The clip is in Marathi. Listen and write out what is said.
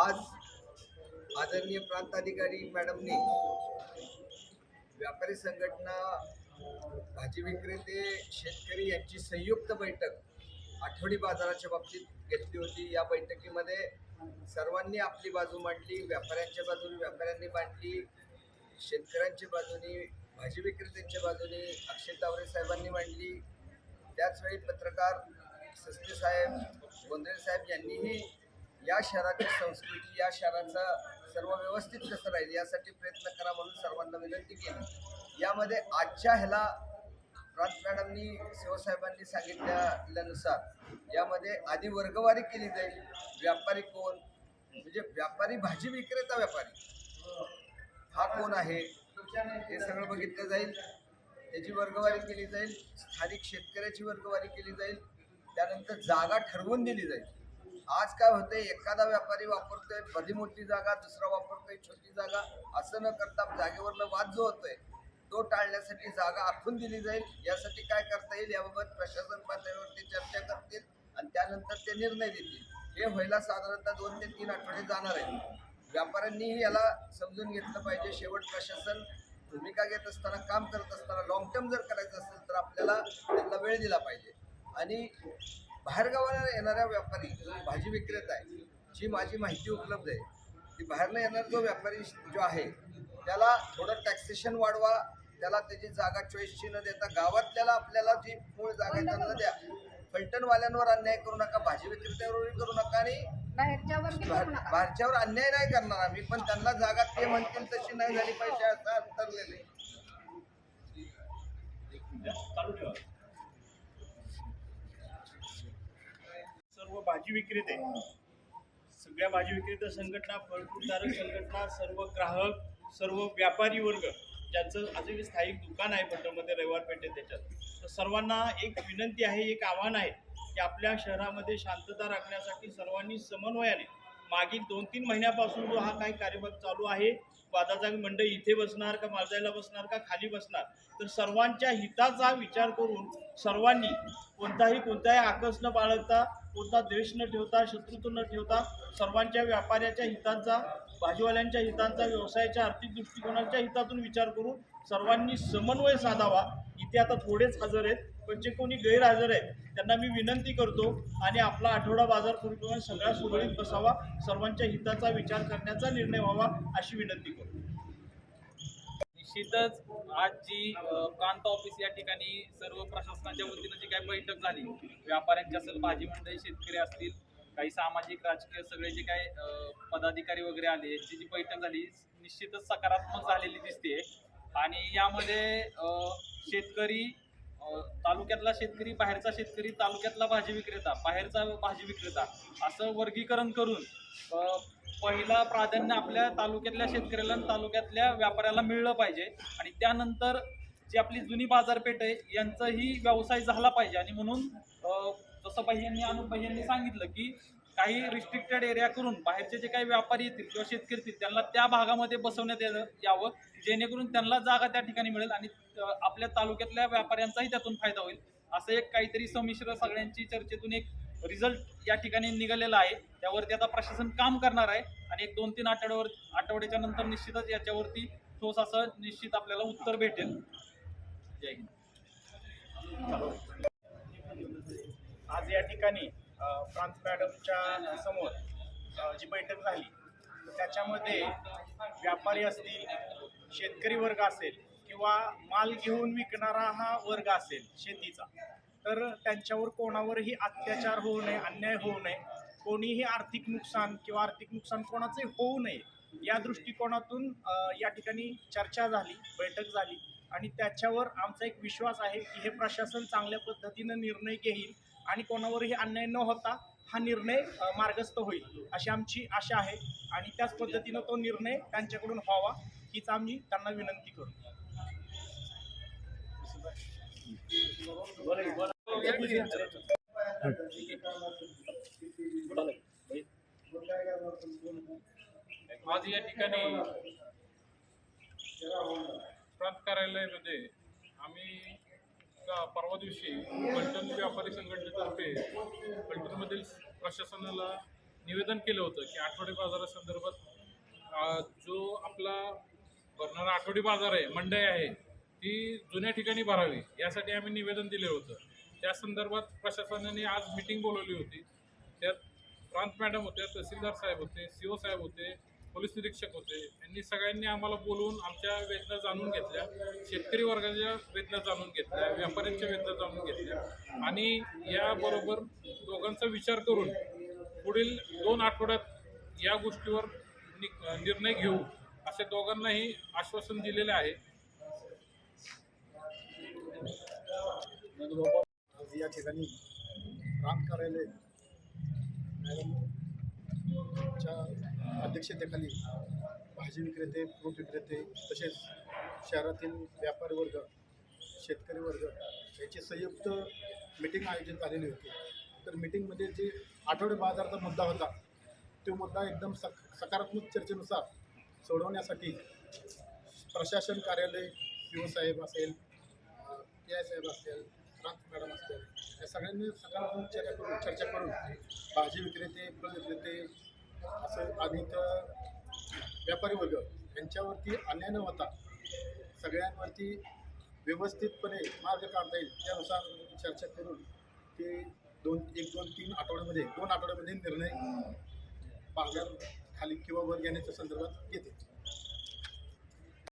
आज आदरणीय प्रांताधिकारी मॅडमने व्यापारी संघटना भाजी विक्रेते शेतकरी यांची संयुक्त बैठक आठवडी बाजाराच्या बाबतीत घेतली होती. या बैठकीमध्ये सर्वांनी आपली बाजू मांडली व्यापाऱ्यांच्या बाजूने व्यापाऱ्यांनी मांडली शेतकऱ्यांच्या बाजूनी भाजी विक्रेत्यांच्या बाजूने अक्षय तावरे साहेबांनी मांडली. त्याचवेळी पत्रकार सस्ते साहेब गोंधळे साहेब यांनीही या शहराची संस्कृती या शहराचा सर्व व्यवस्थित कसं राहील यासाठी प्रयत्न करा म्हणून सर्वांना विनंती केली. यामध्ये आजच्या ह्याला प्रांत मॅडमनी शिवसाहेबांनी सांगितल्यानुसार यामध्ये आधी वर्गवारी केली जाईल. व्यापारी कोण? म्हणजे व्यापारी भाजी विक्रेता व्यापारी. हा कोण आहे? हे सगळं बघितलं जाईल. त्याची वर्गवारी केली जाईल. स्थानिक शेतकऱ्याची वर्गवारी केली जाईल. त्यानंतर जागा ठरवून दिली जाईल. आज काय होतंय एखादा व्यापारी वापरतोय भली मोठी जागा दुसरा वापरतोय छोटी जागा असं न करता जागेवरनं वाद जो होतोय तो टाळण्यासाठी जागा आखून दिली जाईल. यासाठी काय करता येईल याबाबत प्रशासन पातळीवरती चर्चा करतील आणि त्यानंतर ते निर्णय देतील. हे व्हायला साधारणतः दोन ते तीन आठवडे जाणार आहे व्यापाऱ्यांनीही याला समजून घेतलं पाहिजे. शेवट प्रशासन भूमिका घेत असताना काम करत असताना लॉंग टर्म जर करायचं असेल तर आपल्याला त्यांना वेळ दिला पाहिजे. आणि बाहेरगावाला येणाऱ्या व्यापारी भाजी विक्रेता आहे जी माझी माहिती उपलब्ध आहे ती बाहेरनं येणारा जो व्यापारी जो आहे त्याला थोडं टॅक्सेशन वाढवा त्याला त्याची जागा चॉईसची न देता गावातल्याला आपल्याला जी मूळ जागा आहे त्यांना द्या. फलटणवाल्यांवर अन्याय करू नका भाजी विक्रेत्यावरही करू नका आणि बाहेरच्यावर अन्याय नाही करणार आम्ही पण त्यांना जागा ते म्हणतील तशी नाही झाली पाहिजे असं ठरलेलं आहे सर्व भाजी विक्रेते सगळ्या भाजी विक्रेते संघटना फळफूटधारक संघटना सर्व ग्राहक सर्व व्यापारी वर्ग ज्यांचं अजूनही स्थायिक दुकान आहे पंढरमध्ये रविवार पेठेत त्याच्यात. तर सर्वांना एक विनंती आहे एक आव्हान आहे की आपल्या शहरामध्ये शांतता राखण्यासाठी सर्वांनी समन्वयाने मागील दोन तीन महिन्यापासून जो हा काही कार्यभाग चालू आहे वादाचा मंडळ इथे बसणार का माजायला बसणार का खाली बसणार? तर सर्वांच्या हिताचा विचार करून सर्वांनी कोणताही कोणताही आकस न बाळगता कोणता द्वेष न ठेवता शत्रुत्व न ठेवता सर्वांच्या व्यापाऱ्याच्या हितांचा भाजीवाल्यांच्या हितांचा व्यवसायाच्या आर्थिक दृष्टिकोनाच्या हितातून विचार करून सर्वांनी समन्वय साधावा. इथे आता थोडेच हजर आहेत पण जे कोणी गैरहजर आहेत त्यांना मी विनंती करतो आणि आपला आठवडा बाजार परिक्रमण सगळ्या सुरळीत बसावा. सर्वांच्या हिताचा विचार करण्याचा निर्णय व्हावा अशी विनंती करतो. निश्चितच आज जी प्रांत ऑफिस या ठिकाणी सर्व प्रशासनाच्या वतीनं जी काही बैठक झाली व्यापाऱ्यांची असेल भाजी मंडळी शेतकरी असतील काही सामाजिक राजकीय सगळे जे काही पदाधिकारी वगैरे आले यांची जी बैठक झाली निश्चितच सकारात्मक झालेली दिसते आणि यामध्ये शेतकरी तालुक्यातला शेतकरी बाहेरचा शेतकरी तालुक्यातला भाजी विक्रेता बाहेरचा भाजी विक्रेता असं वर्गीकरण करून पहिला प्राधान्य आपल्या तालुक्यातल्या शेतकऱ्याला आणि तालुक्यातल्या व्यापाऱ्याला मिळलं पाहिजे. आणि त्यानंतर जी आपली जुनी बाजारपेठ आहे यांचाही व्यवसाय झाला पाहिजे. आणि म्हणून अ, जसं भाईयांनी अनुप भाईयांनी सांगितलं की काही रिस्ट्रिक्टेड एरिया करून बाहेरचे जे काही व्यापारी येतील किंवा शेतकरी येतील त्यांना त्या भागामध्ये बसवण्यात यावं- यावं. जेणेकरून त्यांना जागा त्या ठिकाणी मिळेल आणि आपल्या तालुक्यातल्या व्यापाऱ्यांचाही त्यातून फायदा होईल. असं एक काहीतरी संमिश्र सगळ्यांची चर्चेतून एक रिझल्ट या ठिकाणी निघालेला आहे. त्यावरती आता प्रशासन काम करणार आहे आणि एक दोन तीन आठवड्यावर आठवड्याच्या नंतर निश्चितच याच्यावरती ठोस असं निश्चित आपल्याला उत्तर भेटेल. जय हिंद. आज या ठिकाणी फ्रान्स प्रांत मॅडमच्या समोर जी बैठक झाली तर त्याच्यामध्ये व्यापारी असतील शेतकरी वर्ग असेल किंवा माल घेऊन विकणारा हा वर्ग असेल शेतीचा. तर त्यांच्यावर कोणावरही अत्याचार होऊ नये अन्याय होऊ नये कोणीही आर्थिक नुकसान किंवा आर्थिक नुकसान कोणाचे होऊ नये या दृष्टिकोनातून या ठिकाणी चर्चा झाली बैठक झाली आणि त्याच्यावर आमचा एक विश्वास आहे की हे प्रशासन चांगल्या पद्धतीनं निर्णय घेईल आणि कोणावरही अन्याय न होता हा निर्णय मार्गस्थ होईल अशी आमची आशा आहे आणि त्याच पद्धतीनं तो निर्णय त्यांच्याकडून व्हावा हीच आम्ही त्यांना विनंती करू आज या ठिकाणी प्रांत कार्यालयामध्ये आम्ही परवा दिवशी पलटण व्यापारी संघटनेतर्फे पलटणमधील प्रशासनाला निवेदन केलं होतं की आठवडे बाजारासंदर्भात जो आपला भरणारा आठवडी बाजार आहे मंडई आहे ती जुन्या ठिकाणी भरावी यासाठी आम्ही निवेदन दिले होतं. त्या संदर्भात प्रशासनाने आज मिटिंग बोलवली होती. त्यात प्रांत मॅडम होत्या तहसीलदार साहेब होते सी ओ साहेब होते पोलीस निरीक्षक होते यांनी सगळ्यांनी आम्हाला बोलवून आमच्या वेदना जाणून घेतल्या शेतकरी वर्गाच्या वेदना जाणून घेतल्या व्यापाऱ्यांच्या वेदना जाणून घेतल्या आणि याबरोबर दोघांचा विचार करून पुढील दोन आठवड्यात या गोष्टीवर निर्णय घेऊ असे दोघांनाही आश्वासन दिलेले आहे. आज या ठिकाणी राम कार्यालय मॅडमच्या अध्यक्षतेखाली भाजी विक्रेते फ्रूट विक्रेते तसेच शहरातील व्यापारी वर्ग शेतकरी वर्ग याची संयुक्त मिटिंग आयोजित झालेली होती. तर मिटिंगमध्ये जे आठवडे बाजाराचा मुद्दा होता तो मुद्दा एकदम सक सकारात्मक चर्चेनुसार सोडवण्यासाठी प्रशासन कार्यालय पी साहेब असेल पी आय साहेब असेल प्रांत मॅडम असतील या सगळ्यांनी सकारात्मक चर्चा करून चर्चा करून भाजी विक्रेते फळ विक्रेते असं आणि व्यापारी वर्ग यांच्यावरती अन्याय न होता सगळ्यांवरती व्यवस्थितपणे मार्ग काढता येईल त्यानुसार चर्चा करून ते दोन एक दोन तीन आठवड्यामध्ये दोन आठवड्यामध्ये निर्णय बाजार खाली किंवा वर घेण्याच्या संदर्भात घेते.